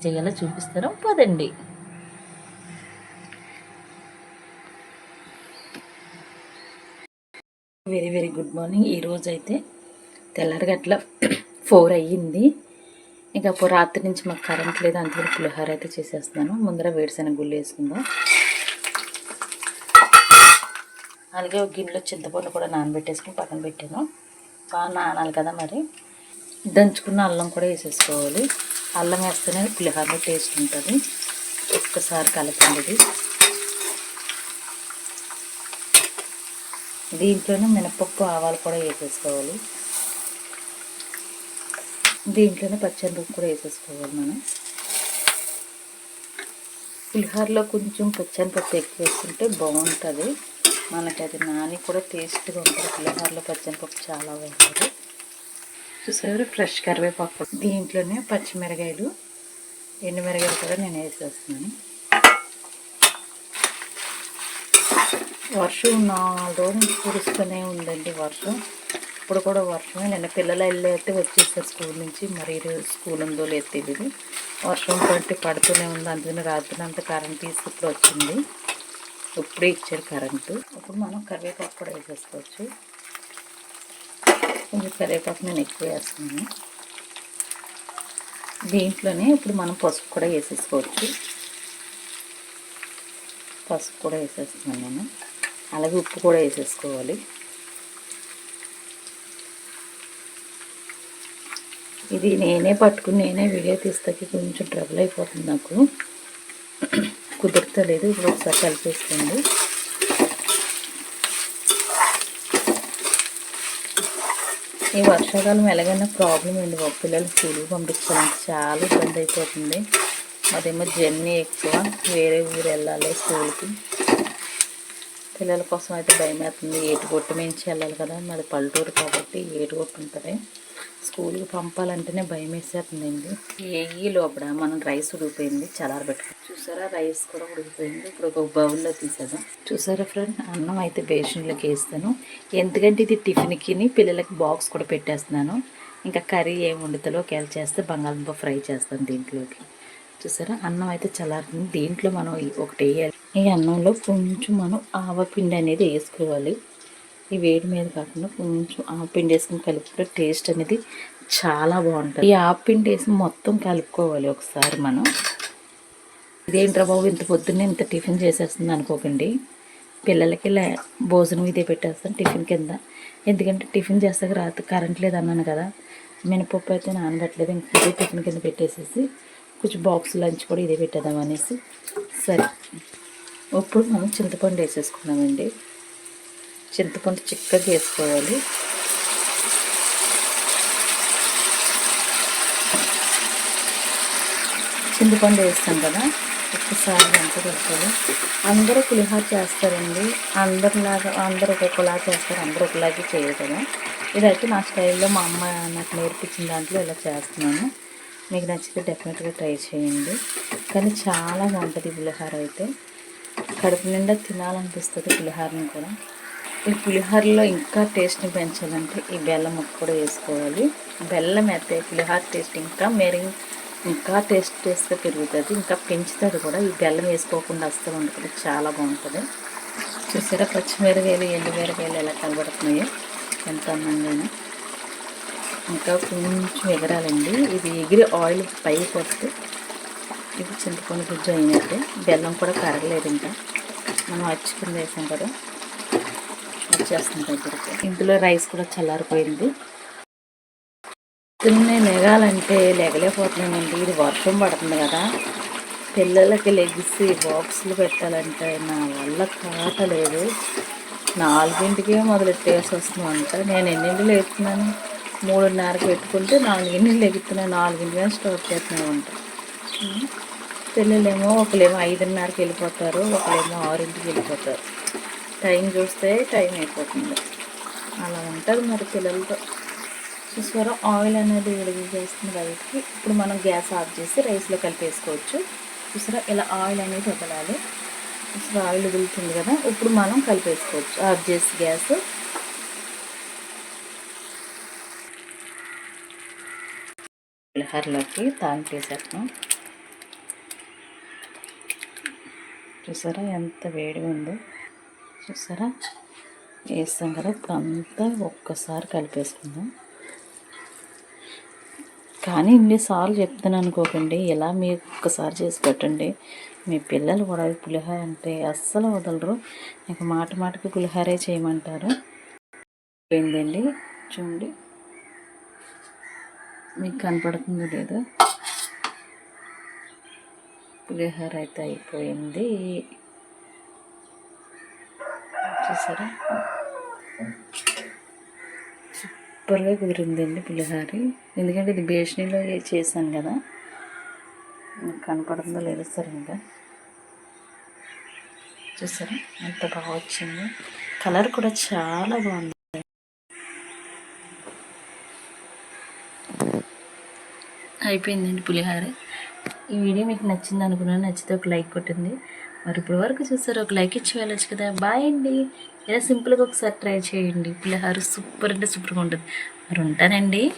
చేయాలో చూపిస్తాను. పదండి. వెరీ వెరీ గుడ్ మార్నింగ్ ఈరోజు అయితే తెల్లారగట్ల ఫోర్ అయ్యింది. ఇంకా అప్పుడు రాత్రి నుంచి మాకు కరెంట్ లేదు అందుకని పులిహోర అయితే చేసేస్తున్నాను. ముందర వేడిసిన గుళ్ళు వేసుకుందాం. అలాగే ఒక గిన్నెలో చింతపండు కూడా నానబెట్టేసుకుని పక్కన పెట్టాను. బాగా నానాలి కదా మరి. దంచుకున్న అల్లం కూడా వేసేసుకోవాలి. అల్లం వేస్తేనే పులిహోరలో టేస్ట్ ఉంటుంది. ఒక్కసారి కలపండి. ఇది దీంట్లోనే మినపప్పు ఆవాలు కూడా వేసేసుకోవాలి. దీంట్లోనే పచ్చనిపప్పు కూడా వేసేసుకోవాలి మనం. పులిహోరలో కొంచెం పచ్చనిపప్పు ఎక్కువ వేసుకుంటే బాగుంటుంది. మనకి అది నాని కూడా టేస్ట్గా ఉంటుంది. పులిహోరలో పచ్చనిపప్పు చాలా బాగుంటుంది. చూసారు? ఫ్రెష్ కరివేపాకు. దీంట్లోనే పచ్చిమిరకాయలు ఎండుమిరకాయలు కూడా నేను వేసేస్తున్నాను. వర్షం నాలుగు రోజులు కురుస్తూనే ఉందండి వర్షం. ఇప్పుడు కూడా వర్షమే. నిన్న పిల్లలు వెళ్ళైతే వచ్చేసారు స్కూల్ నుంచి. మరి స్కూల్ ఉందో లేదు తెలియదు వర్షం పట్టి పడుతూనే ఉంది. అందుకని రాత్రి అంతా కరెంట్ తీసి ఇప్పుడు వచ్చింది. ఇప్పుడే ఇచ్చారు కరెంటు. ఇప్పుడు మనం కరివేపాకు కూడా వేసేసుకోవచ్చు. కొంచెం కరివేపాకు నేను ఎక్కువ వేస్తున్నాను. దీంట్లోనే ఇప్పుడు మనం పసుపు కూడా వేసేసుకోవచ్చు. పసుపు కూడా వేసేస్తున్నాను నేను. అలాగే ఉప్పు కూడా వేసేసుకోవాలి. ఇది నేనే పట్టుకుని నేనే వీడియో తీస్తాకి కొంచెం ట్రబుల్ అయిపోతుంది నాకు. కుదరతలేదు. ఇప్పుడు ఒకసారి కలిపేసుకోండి. ఈ వర్షాకాలం ఎలాగైనా ప్రాబ్లం అండి మా పిల్లలు స్కూల్కి పంపించడానికి చాలా ఇబ్బంది అయిపోతుంది. అదేమో జర్నీ ఎక్కువ. వేరే ఊరు వెళ్ళాలి స్కూల్కి పిల్లల కోసం అయితే భయం అవుతుంది ఏటు కొట్టు మించి వెళ్ళాలి కదా. మాది పల్లెటూరు కాబట్టి ఏటు కొట్టు ఉంటుంది. స్కూల్కి పంపాలంటేనే భయం వేసేస్తుందండి. ఏ లోపల మనం రైస్ ఉడికిపోయింది చలారబెట్టుకో చూసారా? రైస్ కూడా ఉడికిపోయింది. ఇప్పుడు ఒక బౌల్లో తీసేద్దాం. చూసారా ఫ్రెండ్ అన్నం అయితే బేషన్లోకి వేస్తాను. ఎందుకంటే ఇది టిఫిన్కి పిల్లలకి బాక్స్ కూడా పెట్టేస్తున్నాను. ఇంకా కర్రీ ఏమి వండుతలో ఒకవేళ చేస్తే బంగాళదుంప ఫ్రై చేస్తాను దీంట్లోకి. చూసారా? అన్నం అయితే చల్లారుతుంది. దీంట్లో మనం ఒకటి వేయాలి. ఈ అన్నంలో కొంచెం మనం ఆవపిండి అనేది వేసుకోవాలి. ఈ వేడి మీద కాకుండా కొంచెం ఆవపిండి వేసుకుని కలుపుకుంటే టేస్ట్ అనేది చాలా బాగుంటుంది. ఈ ఆవపిండి వేసి మొత్తం కలుపుకోవాలి ఒకసారి మనం. ఇదేంట్రా బాబు ఇంత పొద్దున్నే ఇంత టిఫిన్ చేసేస్తుంది అనుకోకండి. పిల్లలకి భోజనం ఇదే పెట్టేస్తాను టిఫిన్ కింద. ఎందుకంటే టిఫిన్ చేస్తాక రాత్రి కరెంట్ లేదన్నాను కదా. మినపప్పు అయితే నానబెట్టలేదు. ఇంక ఇదే టిఫిన్ కింద పెట్టేసేసి కొంచెం బాక్స్ లంచ్ కూడా ఇదే పెట్టేద్దాం అనేసి. సరే. ఇప్పుడు మనం చింతపండు వేసేసుకున్నామండి చింతపండు చిక్కగా వేసుకోవాలి. చింతపండు వేస్తాం కదా ఒక్కసారి అంతా పెడతారు అందరూ పులిహోర చేస్తారండి. అందరిలాగా అందరూ ఒక్కొక్కలా చేస్తారు అందరూ ఒకలాగే చేయరు కదా. ఇదైతే నా స్టైల్లో మా అమ్మ నాకు నేర్పించిన దాంట్లో ఇలా చేస్తున్నాను. మీకు నచ్చితే డెఫినెట్గా ట్రై చేయండి. కానీ చాలా బాగుంటుంది పులిహోర అయితే. కడుపు నిండా తినాలనిపిస్తుంది పులిహోరని కూడా. ఈ పులిహోరలో ఇంకా టేస్ట్ని పెంచాలంటే ఈ బెల్లం ముక్క కూడా వేసుకోవాలి. బెల్లం అయితే పులిహార టేస్ట్ ఇంకా మెరి ఇంకా టేస్ట్ టేస్ట్గా పెరుగుతుంది ఇంకా పెంచుతుంది కూడా. ఈ బెల్లం వేసుకోకుండా అస్సలు ఉంటుంది చాలా బాగుంటుంది. చూసారా? పచ్చిమిరకాయలు ఎండుమిరకాయలు ఎలా కనబడుతున్నాయో? ఎంత అందంగానే. ఇంకా కొంచెం ఎగరాలండి. ఇది ఎగిరి ఆయిల్ పైకి వస్తే ఇది చింతపండు గుజ్జు అయినట్టే. బెల్లం కూడా కరగలేదు ఇంకా. మనం అచ్చుకుని వేసాం కదా వచ్చేస్తుంది దగ్గరికి. ఇందులో రైస్ కూడా చల్లారిపోయింది. పొద్దున్నే లెగాలంటే లెగలేకపోతున్నానండి ఇది వర్షం పడుతుంది కదా. పిల్లలకి లెగిసి బాక్సులు పెట్టాలంటే నా వల్ల కాటలేదు. నాలుగింటికే మొదలెట్టేసి అంట నేను ఎన్నింటి లేపుతున్నాను? మూడున్నరకు పెట్టుకుంటే నాలుగింటికి నాలుగు నాలుగింటి స్టోర్ చేస్తున్నాయి వంట పిల్లలేమో ఒకళ్ళేమో ఐదున్నరకి వెళ్ళిపోతారు ఒకళ్ళేమో ఆరింటికి వెళ్ళిపోతారు. టైం చూస్తే టైం అయిపోతుంది. అలా ఉంటుంది మరి పిల్లలతో. చూసారా ఆయిల్ అనేది విడిగి చేస్తుంది రైస్కి ఇప్పుడు మనం గ్యాస్ ఆఫ్ చేసి రైస్లో కలిపేసుకోవచ్చు. చూసారా ఇలా ఆయిల్ అనేది వదలాలి. చూసారా ఆయిల్ వదులుతుంది కదా ఇప్పుడు మనం కలిపేసుకోవచ్చు. ఆఫ్ చేసి గ్యాస్ పులిహోరలోకి తాలింపు వేసేస్తాం చూసారా ఎంత వేడిగా ఉందో? చూసారా? వేస్తాం కదా అంతా ఒక్కసారి కలిపేసుకుందాం. కానీ ఇన్నిసార్లు చెప్తాను అనుకోకండి ఇలా మీరు ఒక్కసారి చేసి పెట్టండి. మీ పిల్లలు కూడా పులిహోర అంటే అస్సలు వదలరు. ఇంకా మాట మాటకి పులిహోరే చేయమంటారు. పోయిందండి చూడండి. మీకు కనపడుతుందో లేదో. పులిహోర అయితే అయిపోయింది. చూసారా? సూపర్గా కుదిరిందండి పులిహోర. ఎందుకంటే ఇది బేషనీలో చేశాను కదా. మీకు కనపడుతుందో లేదో సరిగ్గా. చూసారా? ఎంత బాగా వచ్చింది. కలర్ కూడా చాలా బాగుంది. అయిపోయిందండి పులిహోర. ఈ వీడియో మీకు నచ్చింది అనుకున్నాను నచ్చితే ఒక లైక్ కొట్టింది మరి ఇప్పుడు వరకు చూసారు ఒక లైక్ ఇచ్చి వెళ్ళొచ్చు కదా. బాయ్ అండి. ఇలా సింపుల్గా ఒకసారి ట్రై చేయండి. పులిహోర సూపర్ అంటే సూపర్గా ఉంటుంది. మరి ఉంటానండి.